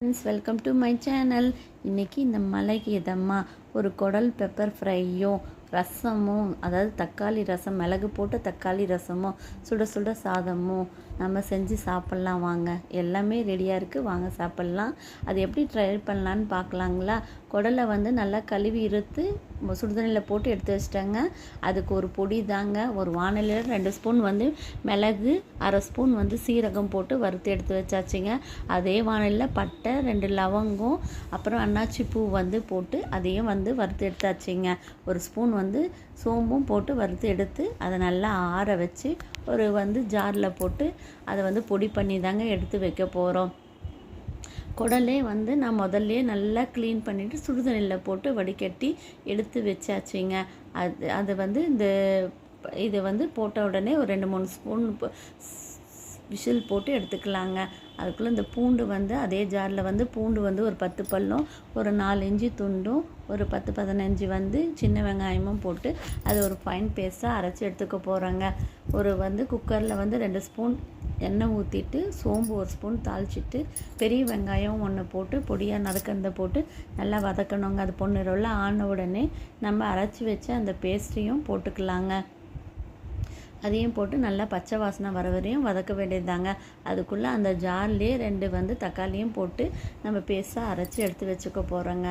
Friends welcome to my channel இன்றைக்கி இந்த மலைக்கு இதம்மா ஒரு குடல் பெப்பர் ஃப்ரையும் ரசமும் அதாவது தக்காளி ரசம் மிளகு போட்டு தக்காளி ரசமும் சுட சுட சாதமும் நம்ம செஞ்சு சாப்பிட்லாம் வாங்க. எல்லாமே ரெடியாக இருக்குது வாங்க சாப்பிட்லாம். அது எப்படி ட்ரை பண்ணலான்னு பார்க்கலாங்களா? குடலை வந்து நல்லா கழுவி இருத்து சுடுதண்ணியில் போட்டு எடுத்து வச்சிட்டாங்க. அதுக்கு ஒரு பொடி தாங்க. ஒரு வானிலையில் ரெண்டு ஸ்பூன் வந்து மிளகு அரை ஸ்பூன் வந்து சீரகம் போட்டு வறுத்து எடுத்து வச்சாச்சுங்க. அதே வானிலையில் பட்டை ரெண்டு லவங்கம் அப்புறம் அன்னாச்சி பூ வந்து போட்டு அதையும் வந்து வறுத்து எடுத்தாச்சுங்க. ஒரு ஸ்பூன் வந்து சோம்பும் போட்டு வறுத்து எடுத்து அதை நல்லா ஆற வச்சு ஒரு வந்து ஜாரில் போட்டு அதை வந்து பொடி பண்ணி தாங்க எடுத்து வைக்க போகிறோம் குடலே வந்து நான் முதல்ல நல்லா க்ளீன் பண்ணிவிட்டு சுடுதண்ணியில் போட்டு வடிகட்டி எடுத்து வச்சாச்சுங்க. அது அது வந்து இந்த இது வந்து போட்ட உடனே ஒரு ரெண்டு மூணு ஸ்பூன் விசில் போட்டு எடுத்துக்கலாங்க. அதுக்குள்ளே இந்த பூண்டு வந்து அதே ஜாரில் வந்து பூண்டு வந்து ஒரு பத்து பல்லும் ஒரு நாலு இஞ்சி துண்டும் ஒரு பத்து பதினஞ்சு வந்து சின்ன வெங்காயமும் போட்டு அது ஒரு ஃபைன் பேஸ்ட்டாக அரைச்சி எடுத்துக்க போகிறோங்க ஒரு வந்து குக்கரில் வந்து ரெண்டு ஸ்பூன் எண்ணெய் ஊற்றிட்டு சோம்பு ஒரு ஸ்பூன் தாளிச்சிட்டு பெரிய வெங்காயம் ஒன்று போட்டு பொடியாக நறுக்கிறத போட்டு நல்லா வதக்கணுங்க. அது பொண்ணுரோல ஆன உடனே நம்ம அரைச்சி வச்ச அந்த பேஸ்ட்ரியும் போட்டுக்கலாங்க. அதையும் போட்டு நல்லா பச்சை வாசனை வர வரையும் வதக்க வேண்டியதுதாங்க. அதுக்குள்ளே அந்த ஜார்லேயே ரெண்டு வந்து தக்காளியும் போட்டு நம்ம பேஸ்ட்டாக அரைச்சி எடுத்து வச்சுக்க போகிறோங்க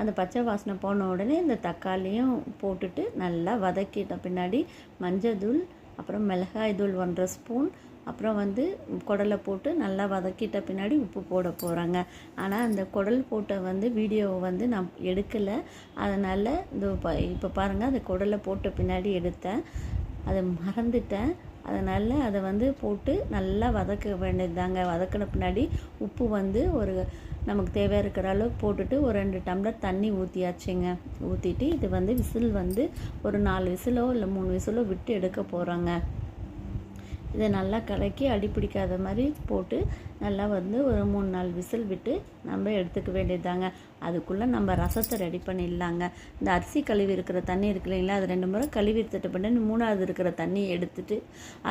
அந்த பச்சை வாசனை போன உடனே இந்த தக்காளியும் போட்டுட்டு நல்லா வதக்கிட்ட பின்னாடி மஞ்சள் தூள் அப்புறம் மிளகாய் தூள் ஒன்றரை ஸ்பூன் அப்புறம் வந்து குடலை போட்டு நல்லா வதக்கிட்ட பின்னாடி உப்பு போட போகிறாங்க ஆனால் அந்த குடல் போட்ட வந்து வீடியோவை வந்து நான் எடுக்கலை. அதனால் இந்த இப்போ பாருங்கள் அந்த குடலை போட்ட பின்னாடி எடுத்தேன். அதை மறந்துட்டேன். அதனால் அதை வந்து போட்டு நல்லா வதக்க வேண்டியதுதாங்க. வதக்கின பின்னாடி உப்பு வந்து ஒரு நமக்கு தேவையாக இருக்கிற அளவுக்கு போட்டுட்டு ஒரு ரெண்டு டம்ளர் தண்ணி ஊற்றியாச்சுங்க ஊற்றிட்டு இது வந்து விசில் வந்து ஒரு நாலு விசிலோ இல்லை மூணு விசிலோ விட்டு எடுக்க போகிறாங்க இதை நல்லா கலக்கி அடி பிடிக்காத மாதிரி போட்டு நல்லா வந்து ஒரு மூணு நாலு விசில் விட்டு நம்ம எடுத்துக்க வேண்டியதாங்க அதுக்குள்ளே நம்ம ரசத்தை ரெடி பண்ணிடலாங்க. இந்த அரிசி கழுவி இருக்கிற தண்ணி இருக்கு இல்லைங்களா? அது ரெண்டு முறை கழுவி எடுத்துட்டு பண்ணி மூணாவது இருக்கிற தண்ணி எடுத்துட்டு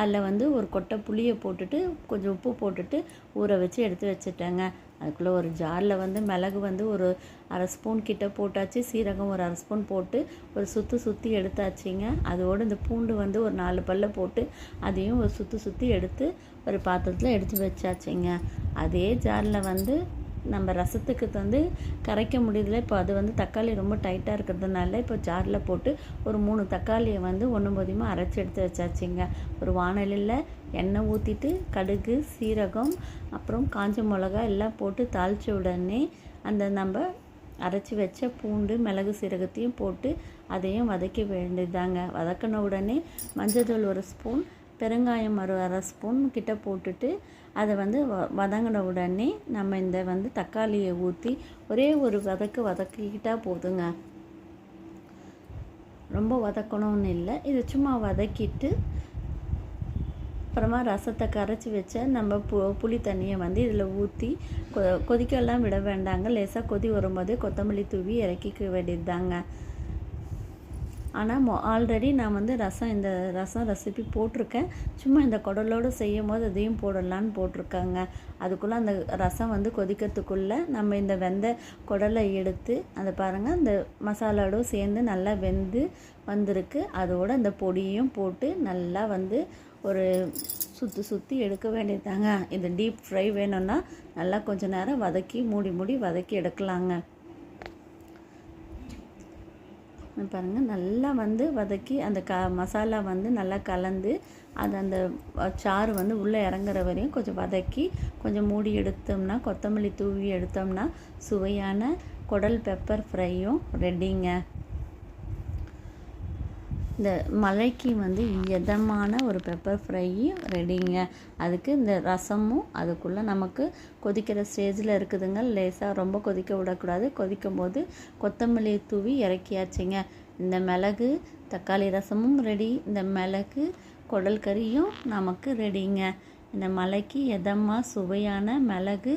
அதில் வந்து ஒரு கொட்டை புளியை போட்டுட்டு கொஞ்சம் உப்பு போட்டுட்டு ஊற வச்சு எடுத்து வச்சுட்டேங்க. அதுக்குள்ளே ஒரு ஜாரில் வந்து மிளகு வந்து ஒரு அரை ஸ்பூன் கிட்ட போட்டாச்சு. சீரகம் ஒரு அரை ஸ்பூன் போட்டு ஒரு சுற்றி சுற்றி எடுத்தாச்சுங்க. அதோடு இந்த பூண்டு வந்து ஒரு நாலு பல்ல போட்டு அதையும் ஒரு சுற்றி சுற்றி எடுத்து ஒரு பாத்திரத்தில் எடுத்து வச்சாச்சுங்க. அதே ஜாரில் வந்து நம்ம ரசத்துக்கு வந்து கரைக்க முடியல இப்போ அது வந்து தக்காளி ரொம்ப டைட்டாக இருக்கிறதுனால இப்போ ஜாரில் போட்டு ஒரு மூணு தக்காளியை வந்து ஒன்று போதியமாக அரைச்சி எடுத்து வச்சாச்சுங்க. ஒரு வானலியில் எண்ணெய் ஊற்றிட்டு கடுகு சீரகம் அப்புறம் காஞ்ச மிளகா எல்லாம் போட்டு தாளித்த உடனே அந்த நம்ம அரைச்சி வச்ச பூண்டு மிளகு சீரகத்தையும் போட்டு அதையும் வதக்க வேண்டியதாங்க வதக்கின உடனே மஞ்சள் ஒரு ஸ்பூன் பெருங்காயம் ஒரு அரை ஸ்பூன் கிட்ட போட்டுட்டு அதை வந்து வ வதங்கின உடனே நம்ம இந்த வந்து தக்காளியை ஊற்றி ஒரே ஒரு வதக்கு வதக்கிக்கிட்டால் போதுங்க. ரொம்ப வதக்கணும்னு இல்லை. இதை சும்மா வதக்கிட்டு அப்புறமா ரசத்தை கரைச்சி வச்ச நம்ம பு புளி தண்ணியை வந்து இதில் ஊற்றி கொ கொதிக்கெல்லாம் விட வேண்டாங்க. லேசாக கொதி வரும்போதே கொத்தமல்லி தூவி இறக்கிக்க வேண்டியது தாங்க ஆனால் மொ ஆல்ரெடி நான் வந்து ரசம் இந்த ரசம் ரெசிபி போட்டிருக்கேன். சும்மா இந்த குடலோடு செய்யும் போது அதையும் போடலான்னு போட்டிருக்காங்க. அதுக்குள்ளே அந்த ரசம் வந்து கொதிக்கிறதுக்குள்ளே நம்ம இந்த வெந்த குடலை எடுத்து அதை பாருங்கள் அந்த மசாலாவோடு சேர்ந்து நல்லா வெந்து வந்திருக்கு. அதோடு அந்த பொடியும் போட்டு நல்லா வந்து ஒரு சுற்றி சுற்றி எடுக்க வேண்டியதாங்க இந்த டீப் ஃப்ரை வேணும்னா நல்லா கொஞ்சம் நேரம் வதக்கி மூடி மூடி வதக்கி எடுக்கலாங்க. பாருங்கள் நல்லா வந்து வதக்கி அந்த க மசாலா வந்து நல்லா கலந்து அது அந்த சாறு வந்து உள்ளே இறங்குற வரையும் கொஞ்சம் வதக்கி கொஞ்சம் மூடி எடுத்தோம்னா கொத்தமல்லி தூவி எடுத்தோம்னா சுவையான குடல் பெப்பர் ஃப்ரையும் ரெடிங்க இந்த மலைக்கு வந்து எதமான ஒரு பெப்பர் ஃப்ரையும் ரெடிங்க அதுக்கு இந்த ரசமும் அதுக்குள்ளே நமக்கு கொதிக்கிற ஸ்டேஜில் இருக்குதுங்க. லேசாக ரொம்ப கொதிக்க விடக்கூடாது. கொதிக்கும் போது கொத்தமல்லி தூவி இறக்கியாச்சுங்க. இந்த மிளகு தக்காளி ரசமும் ரெடி இந்த மிளகு குடல் கறியும் நமக்கு ரெடிங்க இந்த மலைக்கு எதமாக சுவையான மிளகு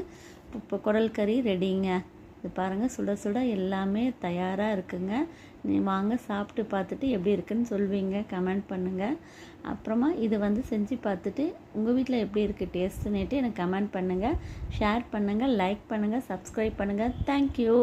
குடல் கறி ரெடிங்க இது பாருங்கள் சுட சுட எல்லாமே தயாராக இருக்குங்க. நீ வாங்க சாப்பிட்டு பார்த்துட்டு எப்படி இருக்குன்னு சொல்வீங்க கமெண்ட் பண்ணுங்கள் அப்புறமா இது வந்து செஞ்சு பார்த்துட்டு உங்கள் வீட்டில் எப்படி இருக்குது டேஸ்ட்டுன்னுட்டு எனக்கு கமெண்ட் பண்ணுங்கள் ஷேர் பண்ணுங்கள் லைக் பண்ணுங்கள் சப்ஸ்கிரைப் பண்ணுங்கள் தேங்க்யூ